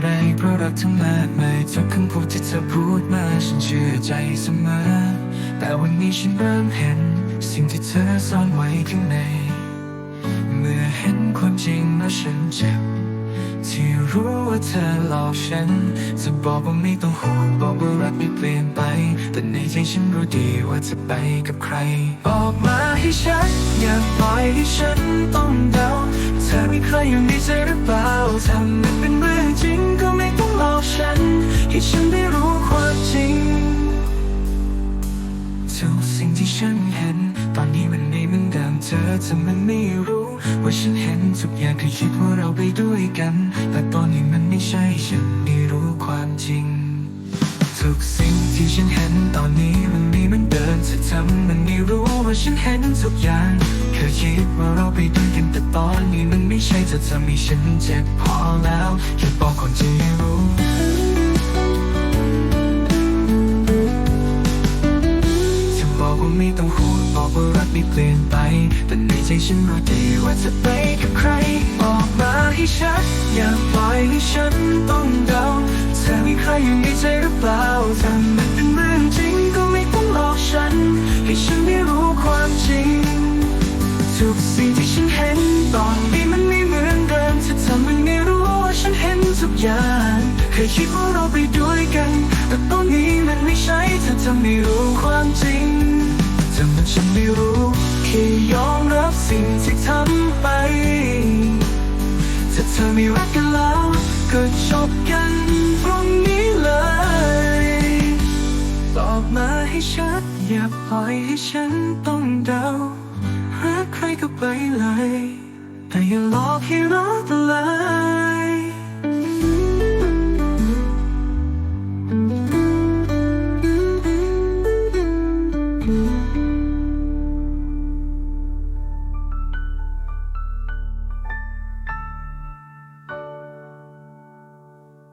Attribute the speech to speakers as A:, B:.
A: ทั้งมากมายทุกคำพูดที่เธอพูดมาฉันเชื่อใจเสมอ แต่วันนี้ฉันเริ่มเห็น สิ่งที่เธอซ่อนไว้ข้างใน เมื่อเห็นความจริงแล้วฉันเจ็บ ที่รู้ว่าเธอหลอกฉัน จะบอกว่าไม่ต้องห่วงบอกว่ารักไม่เปลี่ยนไป แต่ในใจฉันรู้ดีว่าจะไปกับใคร บอกมาให้ฉัน อย่าปล่อยให้ฉันต้องเดา เธอมีใครอยู่ในใจหรือเปล่า ฉันเห็น ตอนนี้มันไม่เหมือนเดิมเธอจะมันไม่รู้ ว่าฉันเห็นทุกอย่างคือคิดว่าเราไปด้วยกัน แต่ตอนนี้มันไม่ใช่ฉันได้รู้ความจริง ทุกสิ่งที่ฉันเห็นตอนนี้มันไม่เหมือนเดิมจะทำมันไม่รู้ว่าฉันเห็นทุกอย่างเคยคิดว่าเราไปด้วยกันแต่ตอนนี้มันไม่ใช่จะทำให้ฉันเจ็บพอแล้วแค่บอกคนที่รู้ ไม่ต้องห่วงบอกว่ารักไม่เปลี่ยนไป แต่ในใจฉันรู้ดีว่าจะไปกับใคร บอกมาให้ชัด อย่าปล่อยให้ฉันต้องเดาเธอมีใครอยู่ในใจหรือเปล่าถ้ามันเป็นเรื่องจริงก็ไม่ต้องหลอกฉัน ให้ฉันได้รู้ความจริง ทุกสิ่งที่ฉันเห็นตอนนี้มันไม่เหมือนเดิมจะทำมันไม่รู้ว่าฉันเห็นทุกอย่างเคยคิดว่าเราไปด้วยกัน แต่ตอนนี้มันไม่ใช่เธอจะไม่รู้ความจริง จำมันฉันไม่รู้แค่ยอมรับสิ่งที่ทำไปถ้าเธอไม่รักกันแล้วก็จบกันพรุ่งนี้เลย ตอบมาให้ชัด อย่าปล่อยให้ฉันต้องเดาหาใครก็ไปเลย แต่อย่าหลอกให้รักเลย嗯。